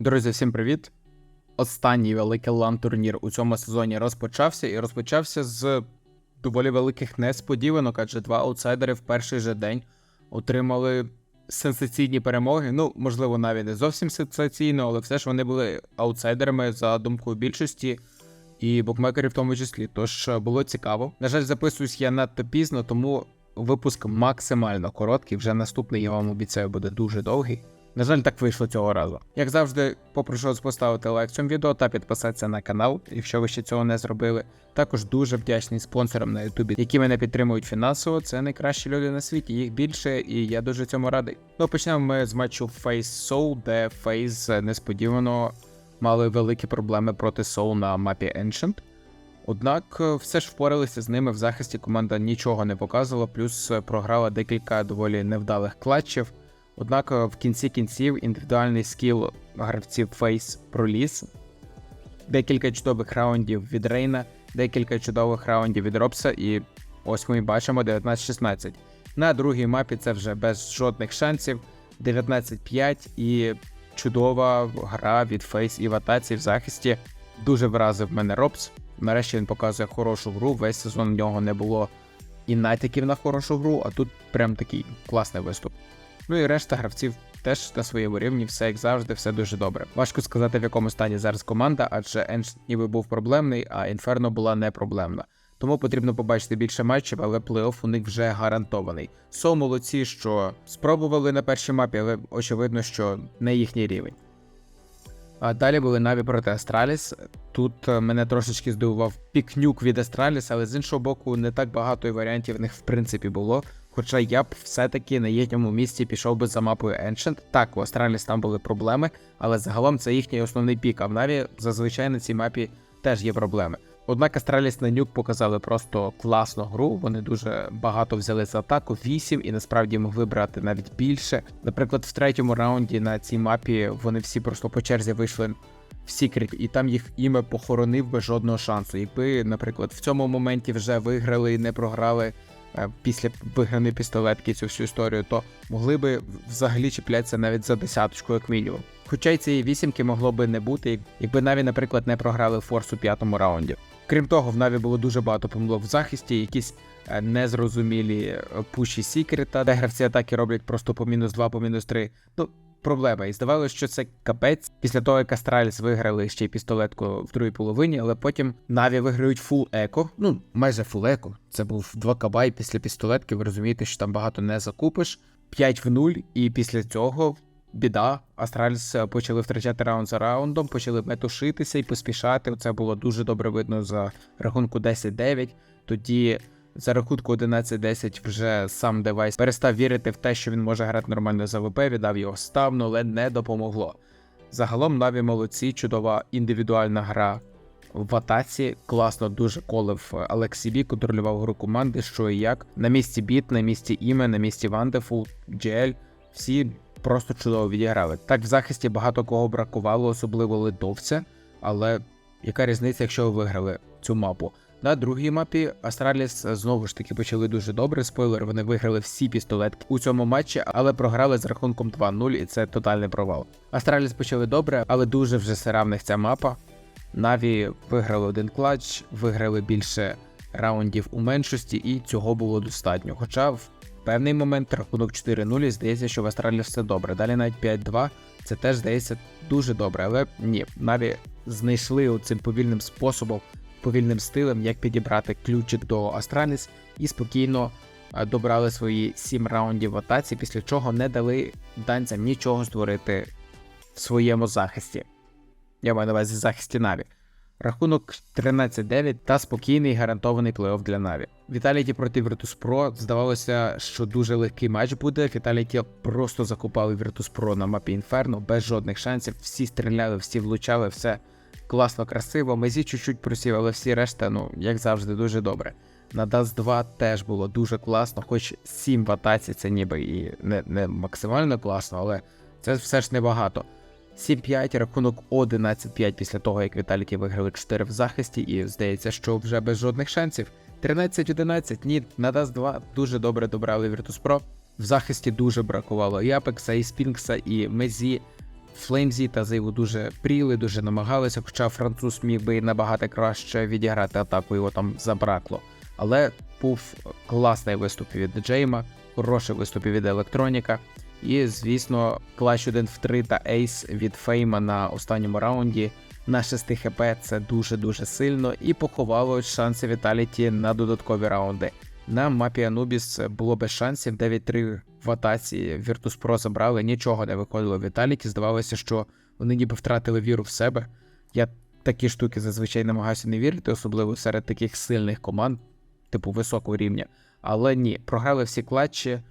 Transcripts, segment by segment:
Друзі, всім привіт! Останній великий лан турнір у цьому сезоні розпочався і розпочався з доволі великих несподіванок, адже два аутсайдери в перший же день отримали сенсаційні перемоги. Ну, можливо, навіть не зовсім сенсаційно, але все ж вони були аутсайдерами за думкою більшості і букмекерів в тому числі. Тож е, було цікаво. На жаль, записуюсь я надто пізно, тому випуск максимально короткий. Вже наступний я вам обіцяю буде дуже довгий. На жаль, так вийшло цього разу. Як завжди, попрошу вас поставити лайк цьому відео та підписатися на канал, якщо ви ще цього не зробили. Також дуже вдячний спонсорам на Ютубі, які мене підтримують фінансово. Це найкращі люди на світі, їх більше, і я дуже цьому радий. Ну почнемо ми з матчу Face Soul, де Face несподівано мали великі проблеми проти Soul на мапі Ancient. Однак все ж впоралися з ними в захисті. Команда нічого не показувала, плюс програла декілька доволі невдалих клатчів. Однак е, в кінці кінців індивідуальний скіл гравців Face проліз. Декілька чудових раундів від Рейна, декілька чудових раундів від Робса, і ось ми бачимо 19-16. На другій мапі це вже без жодних шансів. 19-5 і чудова гра від Face і в атаці в захисті. Дуже вразив мене Робс. Нарешті він показує хорошу гру. Весь сезон в нього не було і натяків на хорошу гру, а тут прям такий класний виступ. Ну і решта гравців теж на своєму рівні, все як завжди, все дуже добре. Важко сказати, в якому стані зараз команда, адже Ench ніби був проблемний, а Інферно була не проблемна. Тому потрібно побачити більше матчів, але плей-офф у них вже гарантований. Со молодці, що спробували на першій мапі, але очевидно, що не їхній рівень. А далі були Наві проти Астраліс. Тут е, мене трошечки здивував пікнюк від Астраліс, але з іншого боку, не так багато і варіантів в них в принципі було. Хоча я б все-таки на їхньому місці пішов би за мапою Ancient. Так, у Астраліс там були проблеми, але загалом це їхній основний пік. А в Наві зазвичай на цій мапі теж є проблеми. Однак Астраліс на нюк показали просто класну гру. Вони дуже багато взяли за атаку, 8 і насправді могли брати навіть більше. Наприклад, в третьому раунді на цій мапі вони всі просто по черзі вийшли в Сікрет, і там їх ім'я похоронив без жодного шансу. Якби, наприклад, в цьому моменті вже виграли і не програли. Е, Після виграної пістолетки цю всю історію, то могли би взагалі чіплятися навіть за десяточку, як мінімум. Хоча й цієї вісімки могло би не бути, якби Наві, наприклад, не програли форс у п'ятому раунді. Крім того, в Наві було дуже багато помилок в захисті, якісь е, незрозумілі е, пуші Сікрета, де гравці атаки роблять просто по мінус 2, по мінус 3. Ну, проблема. І здавалося, що це капець. Після того, як Астраліс виграли ще й пістолетку в другій половині, але потім Наві виграють фул еко. Ну, майже фул еко. Це був 2 каба, і після пістолетки ви розумієте, що там багато не закупиш. 5 в 0, і після цього. Біда, Астраліс е, почали втрачати раунд за раундом, почали метушитися і поспішати. Це було дуже добре видно за рахунку 10-9. Тоді за рахунку 11-10 вже сам девайс перестав вірити в те, що він може грати нормально за ВП, віддав його ставну, але не допомогло. Загалом Наві молодці, чудова індивідуальна гра в атаці. Класно дуже колив Алексі Бі, контролював гру команди, що і як. На місці Біт, на місці Іме, на місці Вандефул, GL. Всі просто чудово відіграли. Так в захисті багато кого бракувало, особливо литовця. Але яка різниця, якщо ви виграли цю мапу? На другій мапі Астраліс знову ж таки почали дуже добре. Спойлер, вони виграли всі пістолетки у цьому матчі, але програли з рахунком 2-0, і це тотальний провал. Астраліс почали добре, але дуже вже сира в них ця мапа. Наві виграли один клатч, виграли більше раундів у меншості, і цього було достатньо. Хоча в певний момент рахунок 4-0 і здається, що в Астраліс все добре. Далі навіть 5-2, це теж здається дуже добре, але ні, Наві знайшли цим повільним способом, повільним стилем, як підібрати ключик до Астраліс і спокійно е, добрали свої 7 раундів в атаці, після чого не дали данцям нічого створити в своєму захисті. Я маю на увазі захисті Наві. Рахунок 13-9 та спокійний гарантований плей-офф для Наві. Віталіті проти Virtus.pro. Здавалося, що дуже легкий матч буде. Віталіті просто закупали Virtus.pro на мапі Інферно без жодних шансів. Всі стріляли, всі влучали, все класно, красиво. Мезі чуть-чуть просів, але всі решта, ну, як завжди, дуже добре. На Dust 2 теж було дуже класно, хоч 7 в атаці це ніби і не, не максимально класно, але це все ж небагато. 7-5, рахунок 11-5 після того, як Віталіті виграли 4 в захисті, і здається, що вже без жодних шансів. 13-11, ні, на Dust 2 дуже добре добрали Virtus.pro. В захисті дуже бракувало і Апекса, і Спінкса, і Мезі. Флеймзі та Зейву дуже пріли, дуже намагалися, хоча француз міг би набагато краще відіграти атаку, його там забракло. Але був класний виступ від Джейма, хороший виступ від Електроніка. І, звісно, клач 1 в 3 та ейс від Фейма на останньому раунді на 6 хп це дуже-дуже сильно і поховало шанси Віталіті на додаткові раунди. На мапі Анубіс було без шансів 9-3 в атаці. Virtus.pro забрали, нічого не виходило в Віталіті. Здавалося, що вони ніби втратили віру в себе. Я такі штуки зазвичай намагаюся не вірити, особливо серед таких сильних команд, типу високого рівня. Але ні, програли всі клатчі,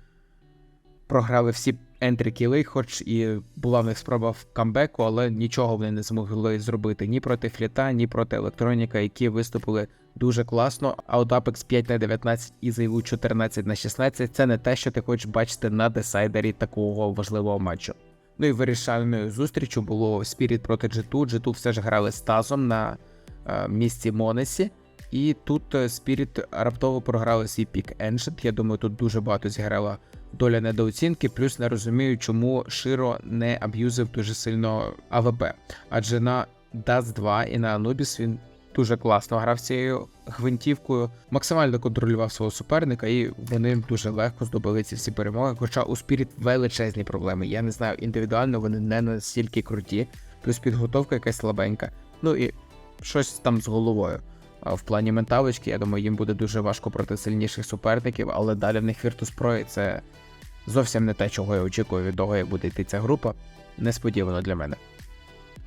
програли всі ентрі кіли, хоч і була в них спроба в камбеку, але нічого вони не змогли зробити ні проти фліта, ні проти електроніка, які виступили дуже класно. А от Apex 5 на 19 і заяву 14 на 16 це не те, що ти хочеш бачити на десайдері такого важливого матчу. Ну і вирішальною зустрічю було Spirit проти G2. G2 все ж грали з Тазом на е, місці Монесі. І тут е, Spirit раптово програли свій пік Ancient. Я думаю, тут дуже багато зіграла доля недооцінки, плюс не розумію, чому Широ не аб'юзив дуже сильно АВП. Адже на Dust 2 і на Anubis він дуже класно грав цією гвинтівкою, максимально контролював свого суперника, і вони дуже легко здобули ці всі перемоги. Хоча у Spirit величезні проблеми. Я не знаю, індивідуально вони не настільки круті, плюс підготовка якась слабенька. Ну і щось там з головою. В плані менталочки, я думаю, їм буде дуже важко проти сильніших суперників, але далі в них Virtus.pro і це зовсім не те, чого я очікую від того, як буде йти ця група. Несподівано для мене.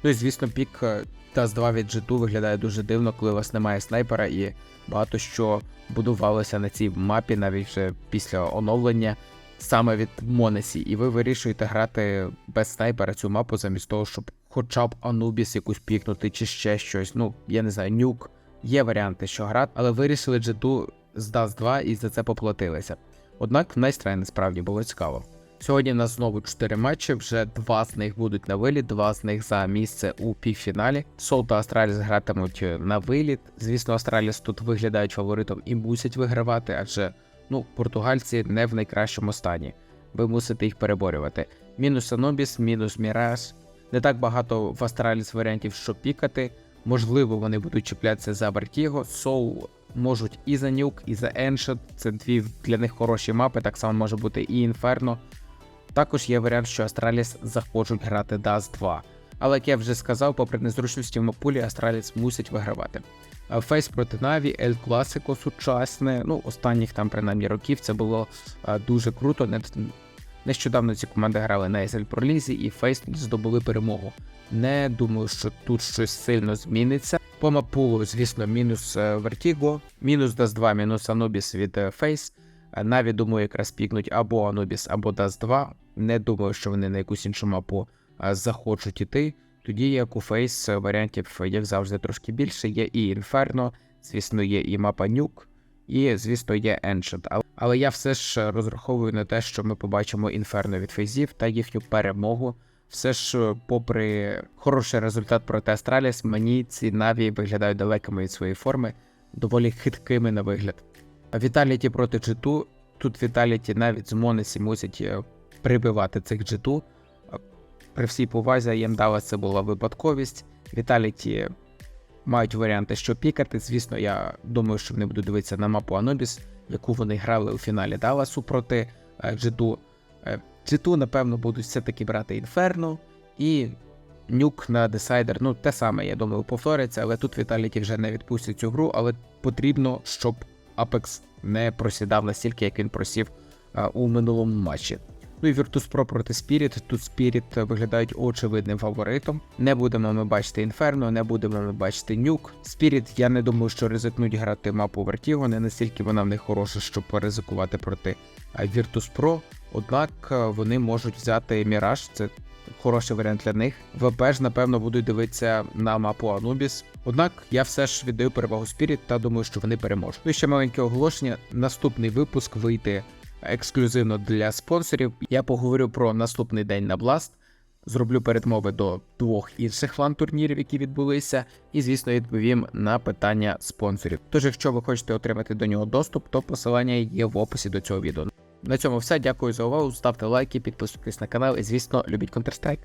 Ну і звісно, пік Таз 2 від G2 виглядає дуже дивно, коли у вас немає снайпера, і багато що будувалося на цій мапі навіть вже після оновлення саме від Монесі, і ви вирішуєте грати без снайпера цю мапу замість того, щоб хоча б Анубіс якусь пікнути чи ще щось. Ну, я не знаю, нюк. Є варіанти, що грати, але вирішили G2 з Dust 2 і за це поплатилися. Однак в найстрай насправді було цікаво. Сьогодні у нас знову 4 матчі, вже два з них будуть на виліт, два з них за місце у півфіналі. Сол та Астраліс гратимуть на виліт. Звісно, Астраліс тут виглядають фаворитом і мусять вигравати, адже ну, португальці не в найкращому стані. Ви мусите їх переборювати. Мінус Анобіс, мінус Міраж. Не так багато в Астраліс варіантів, що пікати. Можливо, вони будуть чіплятися за Вертіго. Соул можуть і за Нюк, і за Еншет. Це дві для них хороші мапи, так само може бути і Інферно. Також є варіант, що Астраліс захочуть грати Dust 2. Але як я вже сказав, попри незручності в мапулі, Астраліс мусить вигравати. Фейс проти Наві, Ель Класико сучасне. Ну, останніх там, принаймні, років це було дуже круто. Не- Нещодавно ці команди грали на SL Pro Лізі і Фейс здобули перемогу. Не думаю, що тут щось сильно зміниться. По мапулу, звісно, мінус е, Vertigo, мінус Dust 2, мінус Anubis від е, Face. Е, Наві, думаю, якраз пікнуть або Anubis, або Dust 2. Не думаю, що вони на якусь іншу мапу е, захочуть іти. Тоді як у Face варіантів, як завжди, трошки більше. Є і Inferno, звісно, є і мапа Nuke, і, звісно, є Ancient. Але- я все ж розраховую на те, що ми побачимо Inferno від фейзів та їхню перемогу. Все ж, е, попри хороший результат проти Астраліс, мені ці наві виглядають далекими від своєї форми, доволі хиткими на вигляд. Віталіті проти G2. Тут Віталіті навіть з Монесі мусять е, прибивати цих G2. При всій повазі їм дала це була випадковість. Віталіті мають варіанти, що пікати. Звісно, я думаю, що вони будуть дивитися на мапу Anubis, яку вони грали у фіналі Далласу проти е, G2. Е, G2, напевно, будуть все-таки брати Інферно і нюк на десайдер. Ну, те саме, я думаю, повториться, але тут Віталіті вже не відпустять цю гру, але потрібно, щоб Apex не просідав настільки, як він просів у минулому матчі. Ну і Virtus.pro проти Spirit. Тут Spirit виглядають очевидним фаворитом. Не будемо ми бачити Inferno, не будемо ми бачити Нюк. Spirit, я не думаю, що ризикнуть грати мапу Vertigo, не настільки вона в них хороша, щоб поризикувати проти Virtus.pro. Однак е, вони можуть взяти Mirage, це хороший варіант для них. ВП ж, напевно, будуть дивитися на мапу Anubis. Однак я все ж віддаю перевагу Spirit та думаю, що вони переможуть. Ну і ще маленьке оголошення. Наступний випуск вийде ексклюзивно для спонсорів. Я поговорю про наступний день на Blast. Зроблю передмови до двох інших лан турнірів, які відбулися, і, звісно, відповім на питання спонсорів. Тож, якщо ви хочете отримати до нього доступ, то посилання є в описі до цього відео. На цьому все. Дякую за увагу. Ставте лайки, підписуйтесь на канал і, звісно, любіть Counter-Strike.